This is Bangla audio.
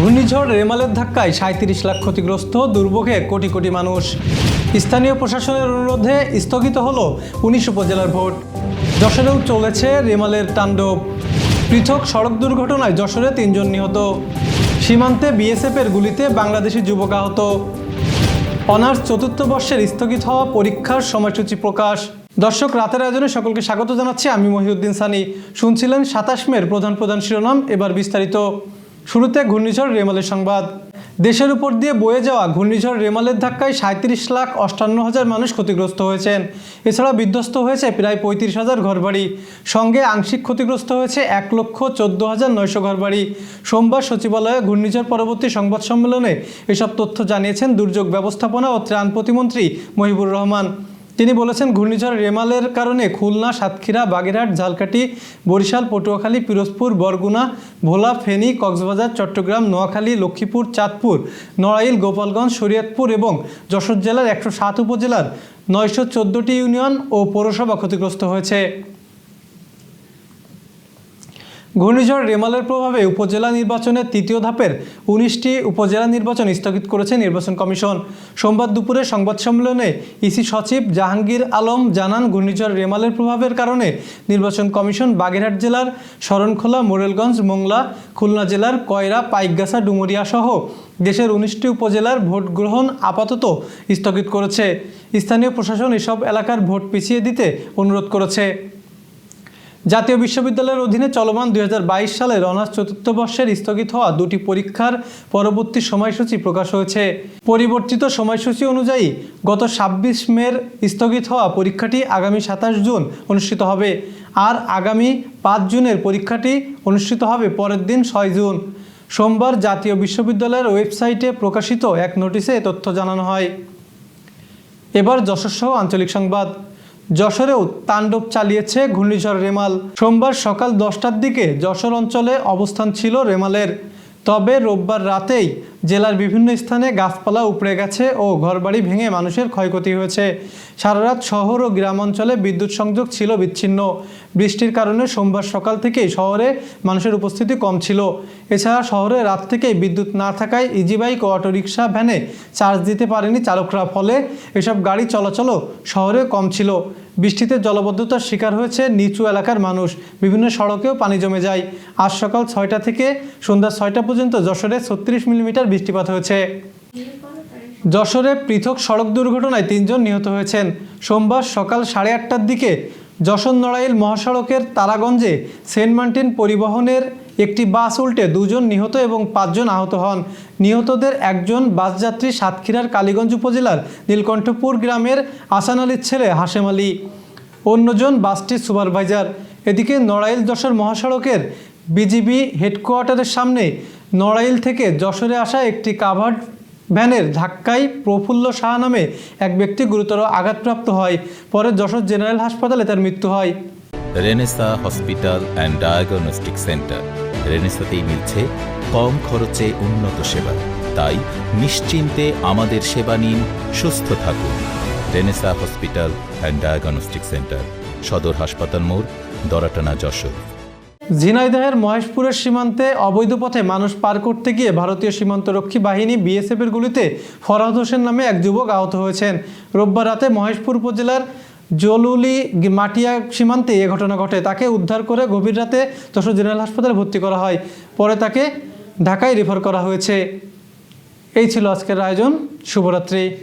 ঘূর্ণিঝড় রেমালের ধাক্কায় সাঁত্রিশ লাখ ক্ষতিগ্রস্ত দুর্ভোগে কোটি কোটি মানুষ। স্থানীয় প্রশাসনের অনুরোধে স্থগিত হল উনিশ উপজেলার ভোট। যশোরেও চলেছে রেমালের তাণ্ডব। পৃথক সড়ক দুর্ঘটনায় যশোরে তিনজন নিহত। সীমান্তে বিএসএফের গুলিতে বাংলাদেশি যুবক আহত। অনার্স চতুর্থ বর্ষের স্থগিত হওয়া পরীক্ষার সময়সূচি প্রকাশ। দর্শক, রাতের আয়োজনে সকলকে স্বাগত জানাচ্ছি। আমি মহিউদ্দিন সানি। শুনছিলেন সাতাশ মের প্রধান প্রধান শিরোনাম। এবার বিস্তারিত। শুরুতে ঘূর্ণিঝড় রেমালের সংবাদ। দেশের উপর দিয়ে বয়ে যাওয়া ঘূর্ণিঝড় রেমালের ধাক্কায় সাঁত্রিশ লাখ অষ্টান্ন হাজার মানুষ ক্ষতিগ্রস্ত হয়েছেন। এছাড়া বিধ্বস্ত হয়েছে প্রায় পঁয়ত্রিশ হাজার ঘরবাড়ি। সঙ্গে আংশিক ক্ষতিগ্রস্ত হয়েছে এক লক্ষ চোদ্দ হাজার নয়শো ঘরবাড়ি। সোমবার সচিবালয়ে ঘূর্ণিঝড় পরবর্তী সংবাদ সম্মেলনে এসব তথ্য জানিয়েছেন দুর্যোগ ব্যবস্থাপনা ও ত্রাণ প্রতিমন্ত্রী মহিবুর রহমান। তিনি বলেছেন, ঘূর্ণিঝড় রেমালের কারণে খুলনা, সাতক্ষীরা, বাগেরহাট, ঝালকাঠি, বরিশাল, পটুয়াখালী, পিরোজপুর, বরগুনা, ভোলা, ফেনী, কক্সবাজার, চট্টগ্রাম, নোয়াখালী, লক্ষ্মীপুর, চাঁদপুর, নড়াইল, গোপালগঞ্জ, শরীয়তপুর এবং যশোর জেলার একশো সাত উপজেলার নয়শো চোদ্দোটি ইউনিয়ন ও পৌরসভা ক্ষতিগ্রস্ত হয়েছে। ঘূর্ণিঝড় রেমালের প্রভাবে উপজেলা নির্বাচনের তৃতীয় ধাপের উনিশটি উপজেলা নির্বাচন স্থগিত করেছে নির্বাচন কমিশন। সোমবার দুপুরে সংবাদ সম্মেলনে ইসি সচিব জাহাঙ্গীর আলম জানান, ঘূর্ণিঝড় রেমালের প্রভাবের কারণে নির্বাচন কমিশন বাগেরহাট জেলার শরণখোলা, মোরেলগঞ্জ, মোংলা, খুলনা জেলার কয়রা, পাইকগাছা, ডুমুরিয়া সহ দেশের উনিশটি উপজেলার ভোট গ্রহণ আপাতত স্থগিত করেছে। স্থানীয় প্রশাসন এসব এলাকার ভোট পিছিয়ে দিতে অনুরোধ করেছে। জাতীয় বিশ্ববিদ্যালয়ের অধীনে চলমান দু হাজার বাইশ সালের অনার্স চতুর্থ বর্ষের স্থগিত হওয়া দুটি পরীক্ষার পরবর্তী সময়সূচি প্রকাশ হয়েছে। পরিবর্তিত সময়সূচি অনুযায়ী গত ছাব্বিশ মের স্থগিত হওয়া পরীক্ষাটি আগামী সাতাশ জুন অনুষ্ঠিত হবে আর আগামী পাঁচ জুনের পরীক্ষাটি অনুষ্ঠিত হবে পরের দিন ছয় জুন। সোমবার জাতীয় বিশ্ববিদ্যালয়ের ওয়েবসাইটে প্রকাশিত এক নোটিশে তথ্য জানানো হয়। এবার যশস্ব আঞ্চলিক সংবাদ। যশোরেও তাণ্ডব চালিয়েছে ঘূর্ণিঝড় রেমাল। সোমবার সকাল দশটার দিকে যশোর অঞ্চলে অবস্থান ছিল রেমালের। তবে রোববার রাতেই জেলার বিভিন্ন স্থানে গাছপালা উপড়ে গেছে ও ঘরবাড়ি ভেঙে মানুষের ক্ষয়ক্ষতি হয়েছে। সারা রাত শহর ও গ্রাম অঞ্চলে বিদ্যুৎ সংযোগ ছিল বিচ্ছিন্ন। বৃষ্টির কারণে সোমবার সকাল থেকেই শহরে মানুষের উপস্থিতি কম ছিল। এছাড়া শহরে রাত থেকেই বিদ্যুৎ না থাকায় ইজি বাইক ও অটোরিকশা ভ্যানে চার্জ দিতে পারেনি চালকরা। ফলে এসব গাড়ি চলাচলও শহরে কম ছিল। বৃষ্টিতে জলবদ্ধতার শিকার হয়েছে নিচু এলাকার মানুষ। বিভিন্ন সড়কেও পানি জমে যায়। আজ সকাল ছয়টা থেকে সন্ধ্যা ছয়টা পর্যন্ত যশোরে ছত্রিশ মিলিমিটার বৃষ্টিপাত হয়েছে। যশোরে পৃথক সড়ক দুর্ঘটনায় তিনজন নিহত হয়েছেন। সোমবার সকাল সাড়ে আটটার দিকে যশোর নড়াইল মহাসড়কের তারাগঞ্জে সেন্ট মার্টিন পরিবহনের একটি বাস উল্টে দুজন নিহত এবং পাঁচজন আহত হন। নিহতদের একজন বাসযাত্রী সাতক্ষীরার কালীগঞ্জ উপজেলার নীলকণ্ঠপুর গ্রামের আসান আলীর ছেলে হাশেম আলী। অন্যজন বাসটির সুপারভাইজার। এদিকে নড়াইল যশোর মহাসড়কের বিজিবি হেডকোয়ার্টারের সামনে নড়াইল থেকে যশোরে আসা একটি কাভার্ড ভ্যানের ধাক্কায় প্রফুল্ল শাহ নামে এক ব্যক্তি গুরুতর আঘাতপ্রাপ্ত হয়। পরে যশোর জেনারেল হাসপাতালে তার মৃত্যু হয়। Renaissance hospital and diagnostic centre. রেনেসাতেই মিলছে কম খরচে উন্নত সেবা। তাই নিশ্চিন্তে আমাদের সেবা নিন, সুস্থ থাকুন। Renaissance hospital and diagnostic centre, সদর হাসপাতাল মোড়, দরাটানা যশোর। ঝিনাইদহের মহেশপুরের সীমান্তে অবৈধ পথে মানুষ পার করতে গিয়ে ভারতীয় সীমান্তরক্ষী বাহিনী বিএসএফের গুলিতে ফরহাদ হোসেন নামে এক যুবক আহত হয়েছেন। রোববার রাতে মহেশপুর উপজেলার জলুলি মাটিয়া সীমান্তে এ ঘটনা ঘটে। তাকে উদ্ধার করে গভীর রাতে যশোর জেনারেল হাসপাতালে ভর্তি করা হয়। পরে তাকে ঢাকায় রেফার করা হয়েছে। এই ছিল আজকের আয়োজন। শুভরাত্রি।